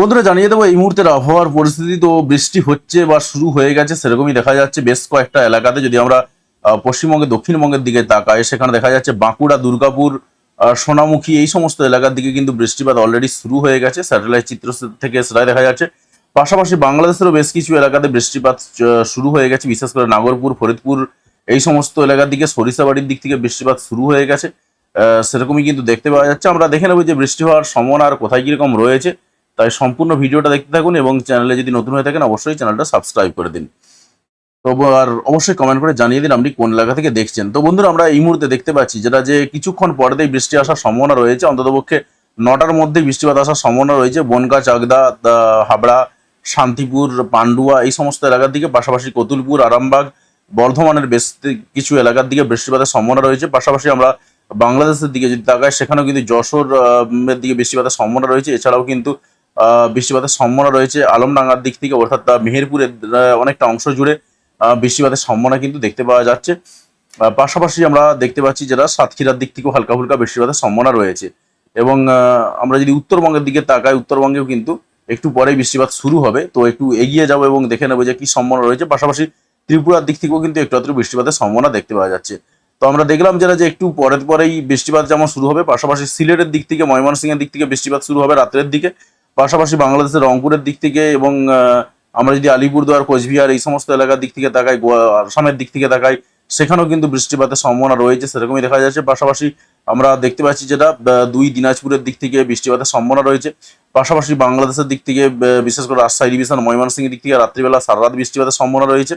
বন্ধুরা, জানিয়ে দেবো, এই মুহূর্তের আবহাওয়ার পরিস্থিতি তো বৃষ্টি হচ্ছে বা শুরু হয়ে গেছে, সেরকমই দেখা যাচ্ছে বেশ কয়েকটা এলাকাতে। যদি আমরা পশ্চিমবঙ্গে, দক্ষিণবঙ্গের দিকে তাকাই, সেখানে দেখা যাচ্ছে বাঁকুড়া, দুর্গাপুর সোনামুখী, এই সমস্ত এলাকার দিকে কিন্তু বৃষ্টিপাত অলরেডি শুরু হয়ে গেছে। স্যাটেলাইট চিত্র থেকে সেটাই দেখা যাচ্ছে। পাশাপাশি বাংলাদেশেরও বেশ কিছু এলাকাতে বৃষ্টিপাত শুরু হয়ে গেছে, বিশেষ করে নাগরপুর, ফরিদপুর, এই সমস্ত এলাকার দিকে সরিষাবাড়ির দিক থেকে বৃষ্টিপাত শুরু হয়ে গেছে। সেরকমই কিন্তু দেখতে পাওয়া যাচ্ছে। আমরা দেখে নেব যে বৃষ্টি হওয়ার সম্ভাবনা আর কোথায় কীরকম রয়েছে। তাই সম্পূর্ণ ভিডিওটা দেখতে থাকুন এবং চ্যানেলে যদি নতুন হয়ে থাকেন, অবশ্যই চ্যানেলটা সাবস্ক্রাইব করে দিন। তো আর অবশ্যই কমেন্ট করে জানিয়ে দিন আপনি কোন এলাকা থেকে দেখছেন। তো বন্ধুরা, আমরা এই মুহূর্তে দেখতে পাচ্ছি যেটা যে কিছুক্ষণ পরেতেই বৃষ্টি আসার সম্ভাবনা রয়েছে। অন্ততপক্ষে নটার মধ্যেই বৃষ্টিপাত আসার সম্ভাবনা রয়েছে। বনগা, চাকদা হাবড়া, শান্তিপুর, পান্ডুয়া এই সমস্ত এলাকার দিকে, পাশাপাশি কতুলপুর, আরামবাগ, বর্ধমানের বেশ কিছু এলাকার দিকে বৃষ্টিপাতের সম্ভাবনা রয়েছে। পাশাপাশি আমরা বাংলাদেশের দিকে যদি তাকাই, সেখানেও কিন্তু যশোর দিকে বৃষ্টিপাতের সম্ভাবনা রয়েছে। এছাড়াও কিন্তু বৃষ্টিপাতের সম্ভাবনা রয়েছে। আলমডাঙ্গার দিক থেকে অর্থাৎ মেহেরপুরের অনেকটা অংশ জুড়ে বৃষ্টিপাতের সম্ভাবনা কিন্তু দেখতে পাওয়া যাচ্ছে। পাশাপাশি আমরা দেখতে পাচ্ছি যেটা সাতক্ষীরার দিক থেকেও হালকা ফুলকা বৃষ্টিপাতের সম্ভাবনা রয়েছে। এবং আমরা যদি উত্তরবঙ্গের দিকে তাকাই, উত্তরবঙ্গেও কিন্তু একটু পরেই বৃষ্টিপাত শুরু হবে। তো একটু এগিয়ে যাব এবং দেখে নেব যে কি সম্ভাবনা রয়েছে। পাশাপাশি ত্রিপুরার দিক থেকেও কিন্তু একটু আধটু বৃষ্টিপাতের সম্ভাবনা দেখতে পাওয়া যাচ্ছে। তো আমরা দেখলাম যেটা যে একটু পরের পরেই বৃষ্টিপাত যেমন শুরু হবে, পাশাপাশি সিলেটের দিক থেকে, ময়মনসিংহের দিক থেকে বৃষ্টিপাত শুরু হবে রাত্রের দিকে। পাশাপাশি বাংলাদেশের রংপুরের দিক থেকে এবং আমরা যদি আলিপুরদুয়ার, কোচবিহার এই সমস্ত এলাকার দিক থেকে তাকাই আসামের দিক থেকে তাকাই, সেখানেও কিন্তু বৃষ্টিপাতের সম্ভাবনা রয়েছে, সেরকমই দেখা যাচ্ছে। পাশাপাশি আমরা দেখতে পাচ্ছি যেটা দুই দিনাজপুরের দিক থেকে বৃষ্টিপাতের সম্ভাবনা রয়েছে। পাশাপাশি বাংলাদেশের দিক থেকে বিশেষ করে রাজশাহী ডিভিশন, ময়মনসিংহের দিক থেকে রাত্রিবেলা সারা রাত বৃষ্টিপাতের সম্ভাবনা রয়েছে।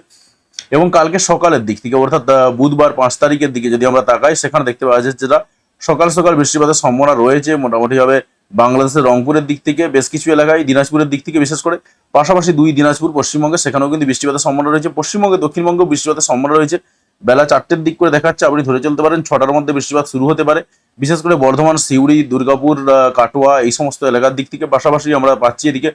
এবং কালকে সকালের দিক থেকে, অর্থাৎ বুধবার পাঁচ তারিখের দিকে যদি আমরা তাকাই, সেখানে দেখতে পাওয়া যাচ্ছে যেটা সকাল সকাল বৃষ্টিপাতের সম্ভাবনা রয়েছে। মোটামুটি ভাবে বাংলাদেশের রংপুরের দিক থেকে বেশ কিছু এলাকায়, দিনাজপুরের দিক থেকে বিশেষ করে। পাশাপাশি দুই দিনাজপুর পশ্চিমবঙ্গে, সেখানেও কিন্তু বৃষ্টিপাতের সম্ভাবনা রয়েছে। পশ্চিমবঙ্গে, দক্ষিণবঙ্গেও বৃষ্টিপাতের সম্ভাবনা রয়েছে। বেলা চারটের দিক করে দেখাচ্ছে, আপনি ধরে চলতে পারেন, ছটার মধ্যে বৃষ্টিপাত শুরু হতে পারে। বিশেষ করে বর্ধমান, সিউড়ি, দুর্গাপুর কাটোয়া, এই সমস্ত এলাকার দিক থেকে পাশাপাশি আমরা পাচ্ছি এদিকে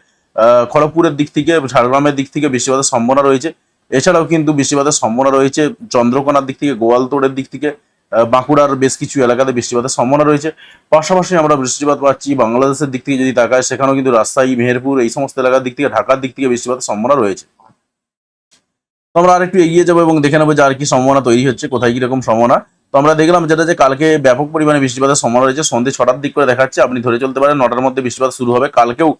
খড়গপুরের দিক থেকে, ঝাড়গ্রামের দিক থেকে বৃষ্টিপাতের সম্ভাবনা রয়েছে। এছাড়াও কিন্তু বৃষ্টিপাতের সম্ভাবনা রয়েছে চন্দ্রকোনার দিক থেকে, গোয়ালতোড়ের দিক থেকে বাঁকুড়ার বেশ কিছু এলাকাতে বৃষ্টিপাতের সম্ভাবনা রয়েছে। পাশাপাশি আমরা বৃষ্টিপাত পাচ্ছি বাংলাদেশের দিক থেকে যদি তাকায়, সেখানেও কিন্তু রাজশাহী, মেহেরপুর এই সমস্ত এলাকার দিক থেকে, ঢাকার দিক থেকে বৃষ্টিপাতের সম্ভাবনা রয়েছে। তো আমরা আরেকটু এগিয়ে যাব এবং দেখে নেব যে আর কি সম্ভাবনা তৈরি হচ্ছে, কোথায় কীরকম সম্ভাবনা। তো আমরা দেখলাম যেটা যে কালকে ব্যাপক পরিমাণে বৃষ্টিপাতের সম্ভাবনা রয়েছে সন্ধ্যে ছটার দিক করে দেখাচ্ছে, আপনি ধরে চলতে পারেন নটার মধ্যে বৃষ্টিপাত শুরু হবে। কালকেও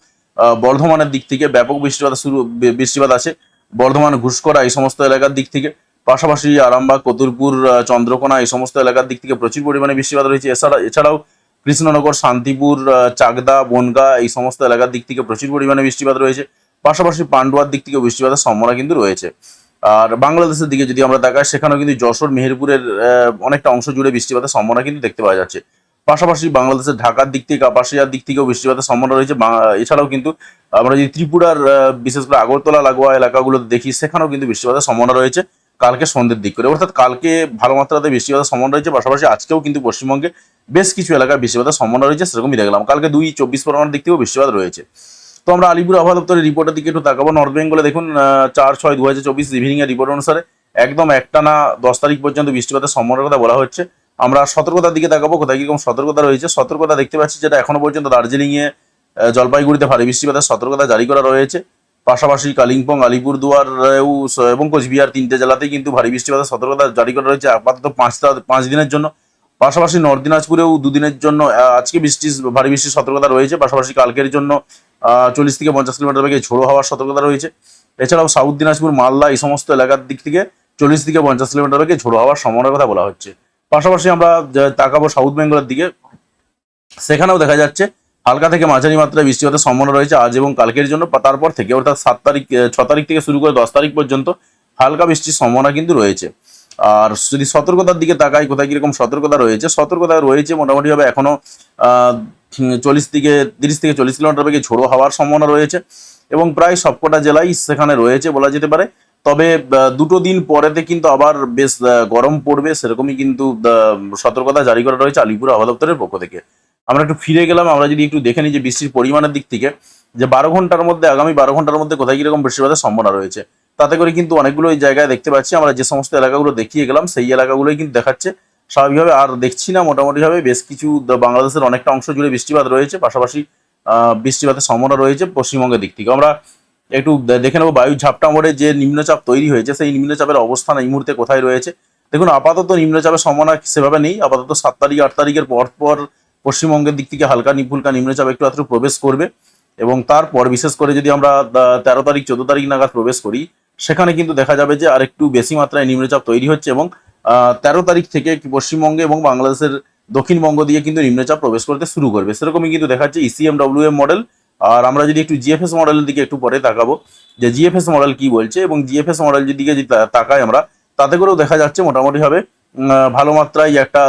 বর্ধমানের দিক থেকে ব্যাপক বৃষ্টিপাত শুরু, বৃষ্টিপাত আছে। বর্ধমান ঘুষকরা এই সমস্ত এলাকার দিক থেকে। পাশাপাশি আরামবাগ, কতুরপুর চন্দ্রকোনা এই সমস্ত এলাকার দিক থেকে প্রচুর পরিমাণে বৃষ্টিপাত রয়েছে এছাড়া এছাড়াও কৃষ্ণনগর, শান্তিপুর চাকদা, বনগা এই সমস্ত এলাকার দিক থেকে প্রচুর পরিমাণে বৃষ্টিপাত রয়েছে। পাশাপাশি পান্ডুয়ার দিক থেকে বৃষ্টিপাতের সম্ভাবনা কিন্তু রয়েছে। আর বাংলাদেশের দিকে যদি আমরা তাকাই, সেখানেও কিন্তু যশোর, মেহেরপুরের অনেকটা অংশ জুড়ে বৃষ্টিপাতের সম্ভাবনা কিন্তু দেখতে পাওয়া যাচ্ছে। পাশাপাশি বাংলাদেশের ঢাকার দিক থেকে, কাপাসিয়ার দিক থেকেও বৃষ্টিপাতের সম্ভাবনা রয়েছে। এছাড়াও কিন্তু আমরা যদি ত্রিপুরার বিশেষ করে আগরতলা, লাগোয়া এলাকাগুলোতে দেখি, সেখানেও কিন্তু বৃষ্টিপাতের সম্ভাবনা রয়েছে। কালকে সন্ধ্যের দিক করে। অর্থাৎ কালকে ভালো মাত্রাতে বৃষ্টিপাতের সম্ভাবনা রয়েছে, পাশাপাশি আজকেও কিন্তু পশ্চিমবঙ্গে বেশ কিছু এলাকায় বৃষ্টিপাতের সম্ভাবনা রয়েছে, সেরকমই দেখলাম। কালকে দুই চব্বিশ পরগনার দিক থেকেও বৃষ্টিপাত রয়েছে। তো আমরা আলিপুর আবহাওয়া দপ্তরের রিপোর্টের দিকে একটু তাকাবো। নর্থ বেঙ্গলে দেখুন চার ছয় দু হাজার চব্বিশ ইভিনিং এর রিপোর্ট অনুসারে একদম একটানা দশ তারিখ পর্যন্ত বৃষ্টিপাতের সম্ভাবনার কথা বলা হচ্ছে। আমরা সতর্কতার দিকে তাকাবো, কোথায় কীরকম সতর্কতা রয়েছে। সতর্কতা দেখতে পাচ্ছি যেটা এখনও পর্যন্ত দার্জিলিং এ জলপাইগুড়িতে ভারী বৃষ্টিপাতের সতর্কতা জারি করা রয়েছে। পাশাপাশি কালিম্পং, আলিপুরদুয়ার এবং কোচবিহার তিনটে জেলাতেই কিন্তু ভারী বৃষ্টিপাতের সতর্কতা জারি করা রয়েছে আপাতত পাঁচটা পাঁচ দিনের জন্য। পাশাপাশি নর্থ দিনাজপুরেও দুদিনের জন্য আজকে বৃষ্টি, ভারী বৃষ্টির সতর্কতা রয়েছে। পাশাপাশি কালকের জন্য চল্লিশ থেকে পঞ্চাশ কিলোমিটার বেগে ঝোড়ো হওয়ার সতর্কতা রয়েছে। এছাড়াও সাউথ দিনাজপুর, মালদা এই সমস্ত এলাকার দিক থেকে চল্লিশ থেকে পঞ্চাশ কিলোমিটার বেগে ঝোড়ো হওয়ার সম্ভাবনার কথা বলা হচ্ছে। পাশাপাশি আমরা তাকাবো সাউথ বেঙ্গলের দিকে। সেখানেও দেখা যাচ্ছে হালকা থেকে মাঝারি মাত্রায় বৃষ্টি বৃষ্টিপাতের সম্ভাবনা রয়েছে আজ এবং কালকের জন্য তারপর থেকে অর্থাৎ সাত তারিখ ছ তারিখ থেকে শুরু করে দশ তারিখ পর্যন্ত হালকা বৃষ্টির সম্ভাবনা কিন্তু রয়েছে। আর যদি সতর্কতার দিকে তাকাই কোথায় কীরকম সতর্কতা রয়েছে? সতর্কতা রয়েছে মোটামুটিভাবে এখনও আহ, চল্লিশ থেকে তিরিশ থেকে চল্লিশ কিলোমিটার বেগে ঝোড়ো হওয়ার সম্ভাবনা রয়েছে এবং প্রায় সবকটা জেলাই সেখানে রয়েছে বলা যেতে পারে। তবে দুটো দিন পরেতে কিন্তু আবার বেশ গরম পড়বে সেরকমই কিন্তু সতর্কতা জারি করা রয়েছে আলিপুর আবহাওয়া দপ্তরের পক্ষ থেকে। আমরা একটু ফিরে গেলাম, আমরা যদি একটু দেখে নিই যে বৃষ্টির পরিমাণের দিক থেকে, যে বারো ঘণ্টার মধ্যে, আগামী বারো ঘণ্টার মধ্যে কোথায় কীরকম বৃষ্টিপাতের সম্ভাবনা রয়েছে। তাতে করে কিন্তু অনেকগুলো এই জায়গায় দেখতে পাচ্ছি, আমরা যে সমস্ত এলাকাগুলো দেখিয়ে গেলাম, সেই এলাকাগুলোই কিন্তু দেখাচ্ছে। স্বাভাবিকভাবে আর দেখছি না, মোটামুটিভাবে বেশ কিছু বাংলাদেশের অনেকটা অংশ জুড়ে বৃষ্টিপাত রয়েছে, পাশাপাশি বৃষ্টিপাতের সম্ভাবনা রয়েছে পশ্চিমবঙ্গের দিক থেকে। আমরা একটু দেখে নেব বায়ু ঝাপটা মোড়ে যে নিম্নচাপ তৈরি হয়েছে, সেই নিম্নচাপের অবস্থান এই মুহূর্তে কোথায় রয়েছে। দেখুন, আপাতত নিম্নচাপের সম্ভাবনা সেভাবে নেই, আপাতত সাত তারিখ, আট তারিখের পর পর পশ্চিমবঙ্গের দিক থেকে হালকা নিপুলকা নিম্নচাপ একটু আত্র প্রবেশ করবে এবং তারপর বিশেষ করে যদি আমরা তেরো তারিখ চোদ্দ তারিখ নাগাদ প্রবেশ করি সেখানে কিন্তু দেখা যাবে যে আরেকটু বেশি মাত্রায় নিম্নচাপ তৈরি হচ্ছে এবং তেরো তারিখ থেকে পশ্চিমবঙ্গে এবং বাংলাদেশের দক্ষিণবঙ্গ দিয়ে কিন্তু নিম্নচাপ প্রবেশ করতে শুরু করবে। সেরকমই কিন্তু দেখা দেখাচ্ছে ইসিএম ডব্লিউ মডেল আর আমরা যদি একটু জিএফএস মডেলের দিকে একটু পরে তাকাবো যে জিএফএস মডেল কি বলছে এবং জিএফএস মডেল দিকে যদি তাকাই আমরা তাতে করেও দেখা যাচ্ছে মোটামুটি ভাবে আহ, ভালো মাত্রায় একটা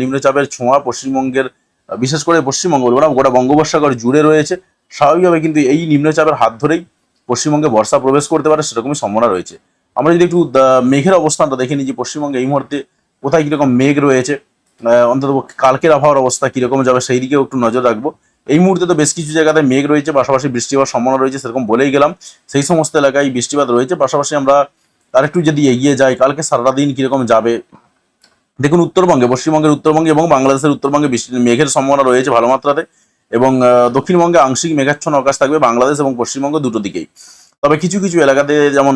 নিম্নচাপের ছোঁয়া পশ্চিমবঙ্গের বিশেষ করে পশ্চিমবঙ্গ বলব না, গোটা বঙ্গোপসাগর জুড়ে রয়েছে। স্বাভাবিকভাবে কিন্তু এই নিম্নচাপের হাত ধরেই পশ্চিমবঙ্গে বর্ষা প্রবেশ করতে পারে, সেরকমই সম্ভাবনা রয়েছে। আমরা যদি একটু মেঘের অবস্থানটা দেখে নিই যে পশ্চিমবঙ্গে এই মুহূর্তে কোথায় কীরকম মেঘ রয়েছে অন্তত কালকের আবহাওয়ার অবস্থা কীরকম যাবে সেই দিকেও একটু নজর রাখব। এই মুহূর্তে তো বেশ কিছু জায়গাতে মেঘ রয়েছে, পাশাপাশি বৃষ্টি হওয়ার সম্ভাবনা রয়েছে, সেরকম বলেই গেলাম। সেই সমস্ত এলাকায় বৃষ্টিপাত রয়েছে, পাশাপাশি আমরা আরেকটু যদি এগিয়ে যাই, কালকে সারাটা দিন কীরকম যাবে দেখুন উত্তরবঙ্গে, পশ্চিমবঙ্গের উত্তরবঙ্গে এবং বাংলাদেশের উত্তরবঙ্গে বৃষ্টি, মেঘের সম্ভাবনা রয়েছে ভালো মাত্রাতে এবং দক্ষিণবঙ্গে আংশিক মেঘাচ্ছন্ন আকাশ থাকবে বাংলাদেশ এবং পশ্চিমবঙ্গ দুটো দিকেই। তবে কিছু কিছু এলাকাতে যেমন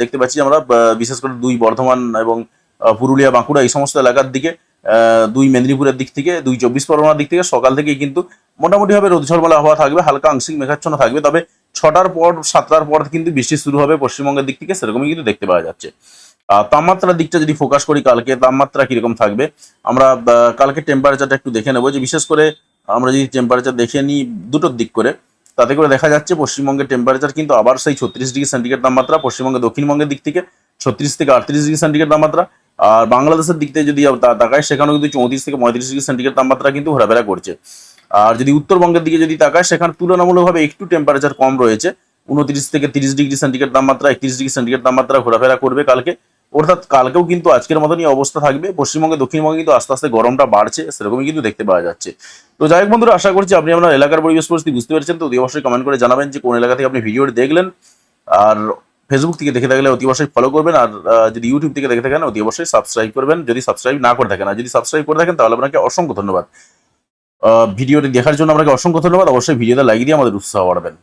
দেখতে পাচ্ছি আমরা বিশেষ করে দুই বর্ধমান এবং পুরুলিয়া, বাঁকুড়া এই সমস্ত এলাকার দিকে দুই মেদিনীপুরের দিক থেকে, দুই চব্বিশ পরগনার দিক থেকে সকাল থেকেই কিন্তু মোটামুটিভাবে রোদ ঝলমলে আবহাওয়া থাকবে, হালকা আংশিক মেঘাচ্ছন্ন থাকবে। তবে ছটার পর, সাতটার পর কিন্তু বৃষ্টি শুরু হবে পশ্চিমবঙ্গের দিক থেকে, সেরকমই কিন্তু দেখতে পাওয়া যাচ্ছে। তাপমাত্রার দিকটা যদি ফোকাস করি, কালকে তাপমাত্রা কীরকম থাকবে? আমরা কালকে টেম্পারেচারটা একটু দেখে নেব। যে বিশেষ করে আমরা যদি টেম্পারেচার দেখে নিই দুটোর দিক করে, তাতে করে দেখা যাচ্ছে পশ্চিমবঙ্গের টেম্পারেচার কিন্তু আবার সেই ছত্রিশ ডিগ্রি সেন্টিগ্রেড তাপমাত্রা, পশ্চিমবঙ্গের, দক্ষিণবঙ্গের দিক থেকে ছত্রিশ থেকে আটত্রিশ ডিগ্রি সেন্টিগ্রেড তাপমাত্রা, আর বাংলাদেশের দিক থেকে যদি তাকায় সেখানেও কিন্তু চৌত্রিশ থেকে পঁয়ত্রিশ ডিগ্রি সেন্টিগ্রেড তাপমাত্রা কিন্তু ঘোরাফেরা করছে। আর যদি উত্তরবঙ্গের দিকে যদি তাকায় সেখানে তুলনামূলকভাবে একটু টেম্পারেচার কম রয়েছে। উনত্রিশ থেকে তিরিশ ডিগ্রি সেন্টিগ্রেড তাপমাত্রা, একত্রিশ ডিগ্রি সেন্টিগ্রেড তাপমাত্রা ঘোরাফেরা করবে কালকে। অর্থাৎ কালকেও কিন্তু আজকের মতনই অবস্থা থাকবে। পশ্চিমবঙ্গে, দক্ষিণবঙ্গে কিন্তু আস্তে আস্তে গরমটা বাড়ছে, সেরকমই কিন্তু দেখতে পাওয়া যাচ্ছে। তো যাই হোক বন্ধুরা, আশা করছি আপনি আপনার এলাকার পরিবেশ পরিস্থিতি বুঝতে পেরেছেন। তো অতি অবশ্যই কমেন্ট করে জানাবেন যে কোন এলাকা থেকে আপনি ভিডিওটি দেখলেন। আর ফেসবুক থেকে দেখে থাকলে অতি অবশ্যই ফলো করবেন। আর যদি ইউটিউব থেকে দেখে থাকেন, অতি অবশ্যই সাবস্ক্রাইব করবেন। যদি সাবস্ক্রাইব না করে থাকেন, আর যদি সাবস্ক্রাইব করে থাকেন, তাহলে আপনাকে অসংখ্য ধন্যবাদ। ভিডিওটি দেখার জন্য আপনাকে অসংখ্য ধন্যবাদ। অবশ্যই ভিডিওতে লাইক দিয়ে আমাদের উৎসাহ বাড়াবেন।